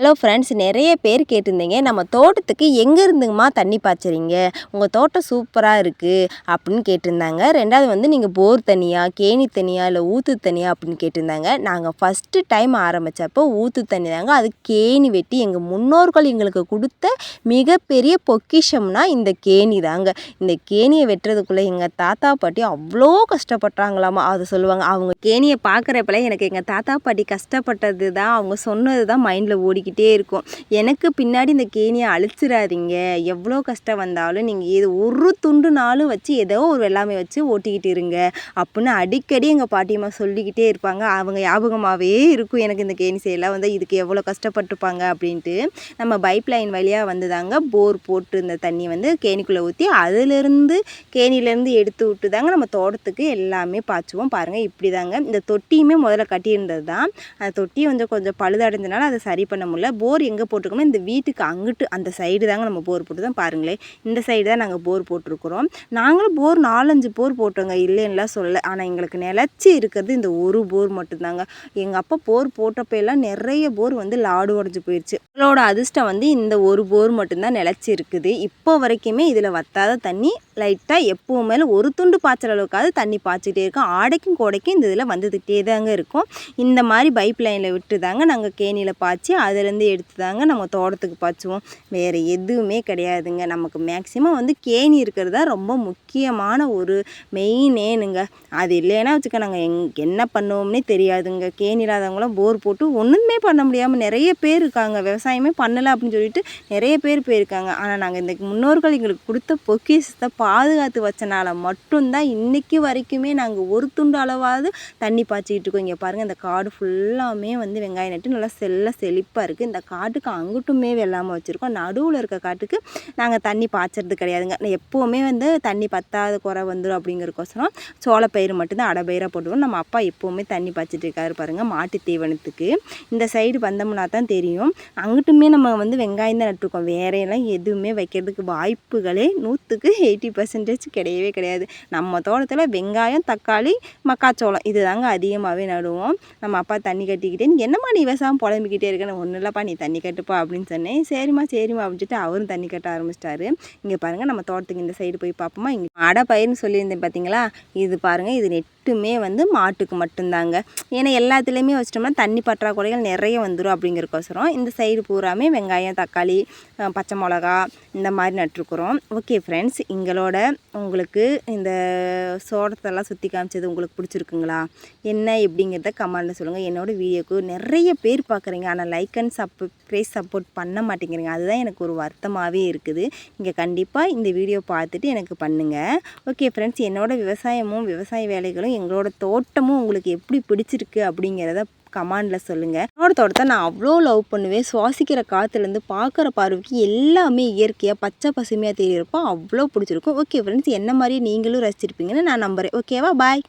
Hello friends நிறைய பேர் கேட்டிருந்தீங்க. நம்ம தோட்டத்துக்கு எங்கேருந்துங்கம்மா தண்ணி பாய்ச்சுறீங்க? உங்கள் தோட்டம் சூப்பராக இருக்குது அப்படின்னு கேட்டிருந்தாங்க. ரெண்டாவது வந்து நீங்கள் போர் தனியாக கேணி தனியாக இல்லை ஊற்று தனியாக அப்படின்னு கேட்டிருந்தாங்க. நாங்கள் ஃபஸ்ட்டு டைம் ஆரம்பித்தப்போ ஊற்று தண்ணி தாங்க. அது கேணி வெட்டி எங்கள் முன்னோர்கள் எங்களுக்கு கொடுத்த மிகப்பெரிய பொக்கிஷம்னா இந்த கேணி தாங்க. இந்த கேணியை வெட்டுறதுக்குள்ளே எங்கள் தாத்தா பாட்டி அவ்வளோ கஷ்டப்பட்டாங்களாமா. அதை சொல்லுவாங்க அவங்க கேணியை பார்க்குறப்பல எனக்கு எங்கள் தாத்தா பாட்டி கஷ்டப்பட்டது தான் அவங்க சொன்னது தான் மைண்டில் ஓடிக்கிட்டு இருக்கும். எனக்கு பின்னாடி இந்த கேணியை அழிச்சிடாதீங்க எவ்வளோ கஷ்டம் வந்தாலும் நீங்கள் இது ஒரு துண்டு நாளும் வச்சு ஏதோ ஒரு வெள்ளாமை வச்சு ஓட்டிக்கிட்டு இருங்க. அப்படின்னு அடிக்கடி எங்கள் பாட்டியம்மா சொல்லிக்கிட்டே இருப்பாங்க. அவங்க ஞாபகமாகவே இருக்கும். எனக்கு இந்த கேணி செய்யலாம் வந்து இதுக்கு எவ்வளோ கஷ்டப்பட்டுருப்பாங்க அப்படின்ட்டு. நம்ம பைப் லைன் வழியாக வந்து தாங்க போர் போட்டு இந்த தண்ணி வந்து கேணிக்குள்ளே ஊற்றி அதுலேருந்து கேணிலேருந்து எடுத்து விட்டு தாங்க நம்ம தோட்டத்துக்கு எல்லாமே பாய்ச்சுவோம். பாருங்கள் இப்படி தாங்க இந்த தொட்டியுமே முதல்ல கட்டியிருந்தது தான் அந்த தொட்டி வந்து கொஞ்சம் பழுதடைஞ்சனால அதை சரி பண்ண முடியல. போர் எங்கே போட்டிருக்கோமோ இந்த வீட்டுக்கு அங்கிட்டு அந்த சைடு தாங்க நம்ம போர் போட்டு தான் பாருங்களேன். இந்த சைடு தான் நாங்கள் போர் போட்டிருக்கிறோம். நாங்களும் போர் நாலஞ்சு போர் போட்டோங்க இல்லைன்னுலாம் சொல்லலை. ஆனால் எங்களுக்கு நிலச்சி இருக்கிறது இந்த ஒரு போர் மட்டும்தாங்க. எங்கள் அப்பா போர் போட்டப்ப எல்லாம் நிறைய போர் வந்து லாடு உடஞ்சி போயிடுச்சு எங்களோட அதிர்ஷ்டம் வந்து இந்த ஒரு போர் மட்டும்தான் நிலச்சி இருக்குது. இப்போ வரைக்குமே இதில் வத்தாத தண்ணி லைட்டாக எப்போவுமே ஒரு துண்டு பாய்ச்சல் அளவுக்காவது தண்ணி பாய்ச்சிட்டே இருக்கும். ஆடைக்கும் கோடைக்கும் இந்த இதில் வந்துக்கிட்டே தாங்க இருக்கும். இந்த மாதிரி பைப் லைனில் விட்டு தாங்க நாங்கள் கேணியில் பாய்ச்சி அதில் அதுலேருந்து எடுத்து தாங்க நம்ம தோட்டத்துக்கு பாய்ச்சுவோம் வேறு எதுவுமே கிடையாதுங்க. நமக்கு மேக்ஸிமம் வந்து கேணி இருக்கிறது தான் ரொம்ப முக்கியமான ஒரு மெயினேனுங்க அது இல்லைன்னா வச்சுக்க நாங்கள் எங் என்ன பண்ணுவோம்னே தெரியாதுங்க. கேணி இல்லாதவங்களாம் போர் போட்டு ஒன்றுமே பண்ண முடியாமல் நிறைய பேர் இருக்காங்க. விவசாயமே பண்ணலை அப்படின்னு சொல்லிட்டு நிறைய பேர் போயிருக்காங்க. ஆனால் நாங்கள் இந்த முன்னோர்கள் எங்களுக்கு கொடுத்த பொக்கிஷத்தை பாதுகாத்து வச்சனால மட்டும்தான் இன்றைக்கி வரைக்குமே நாங்கள் ஒரு துண்டு அளவாவது தண்ணி பாய்ச்சிக்கிட்டு இருக்கோம். இங்கே பாருங்கள் இந்த காடு ஃபுல்லாமே வந்து வெங்காயம் நட்டு நல்லா செல்ல செழிப்பாக இருக்குது இந்த காட்டுக்கு அங்கிட்டுமே வெள்ளாமல் வச்சுருக்கோம். நடுவில் இருக்க காட்டுக்கு நாங்கள் தண்ணி பாய்ச்சறது கிடையாதுங்க. எப்போவுமே வந்து தண்ணி பத்தாத குறை வந்துடும் அப்படிங்கிறக்கோசரம் சோளப்பயிறு மட்டும்தான் அடைப்பயிராக போட்டுருவோம். நம்ம அப்பா எப்போவுமே தண்ணி பாய்ச்சிட்டு இருக்காரு பாருங்கள் மாட்டு தீவனத்துக்கு. இந்த சைடு வந்தோம்னா தான் தெரியும். அங்கிட்டுமே நம்ம வந்து வெங்காயம் தான் நட்டுருக்கோம். வேறையெல்லாம் எதுவுமே வைக்கிறதுக்கு வாய்ப்புகளே நூற்றுக்கு எயிட்டி பர்சன்டேஜ் கிடையவே கிடையாது. நம்ம தோட்டத்தில் வெங்காயம் தக்காளி மக்காச்சோளம் இது தாங்க அதிகமாகவே நடுவோம். நம்ம அப்பா தண்ணி கட்டிக்கிட்டே என்னம்மா நீ விவசாயம் புலம்பிக்கிட்டே இருக்கேன்னு? ஒன்றும் இல்லைப்பா நீ தண்ணி கட்டுப்பா அப்படின்னு சொன்னேன். சரிம்மா சரிம்மா அப்படின்னு சொல்லிட்டு அவரும் தண்ணி கட்ட ஆரம்பிச்சிட்டாரு. இங்கே பாருங்கள் நம்ம தோட்டத்துக்கு இந்த சைடு போய் பார்ப்போமா? இங்கே அடை பயிர்னு சொல்லியிருந்தேன் பார்த்தீங்களா இது பாருங்கள் இது நெட் மட்டுமே வந்து மாட்டுக்கு மட்டும்தாங்க. ஏன்னா எல்லாத்துலேயுமே வச்சிட்டோம்னா தண்ணி பற்றாக்குறைகள் நிறைய வந்துடும் அப்படிங்கிறக்கோசரம் இந்த சைடு பூராமே வெங்காயம் தக்காளி பச்சை மிளகா இந்த மாதிரி நட்டுருக்குறோம். ஓகே ஃப்ரெண்ட்ஸ் எங்களோட உங்களுக்கு இந்த சோளத்தெல்லாம் சுற்றி காமிச்சது உங்களுக்கு பிடிச்சிருக்குங்களா? என்ன எப்படிங்கிறத கமெண்டில் சொல்லுங்கள் என்னோட வீடியோக்கு நிறைய பேர் பார்க்குறீங்க. ஆனால் லைக் அண்ட் சப்ஸ்கிரைப் சப்போர்ட் பண்ண மாட்டேங்கிறீங்க. அதுதான் எனக்கு ஒரு வருத்தமாகவே இருக்குது. நீங்கள் கண்டிப்பாக இந்த வீடியோ பார்த்துட்டு எனக்கு பண்ணுங்கள் ஓகே ஃப்ரெண்ட்ஸ் என்னோடய விவசாயமும் விவசாய வேலைகளும் எங்களோட தோட்டமும் உங்களுக்கு எப்படி பிடிச்சிருக்கு அப்படிங்கிறத கமாண்டில் சொல்லுங்கள் என்னோட தோட்டத்தை நான் அவ்வளோ லவ் பண்ணுவேன். சுவாசிக்கிற காற்றுலேருந்து பார்க்குற பார்வைக்கு எல்லாமே இயற்கையாக பச்சை பசுமையாக தெரியிருப்போம் அவ்வளோ பிடிச்சிருக்கும். ஓகே ஃப்ரெண்ட்ஸ் என்ன மாதிரியே நீங்களும் ரசிச்சிருப்பீங்கன்னு நான் நம்புகிறேன் ஓகேவா பாய்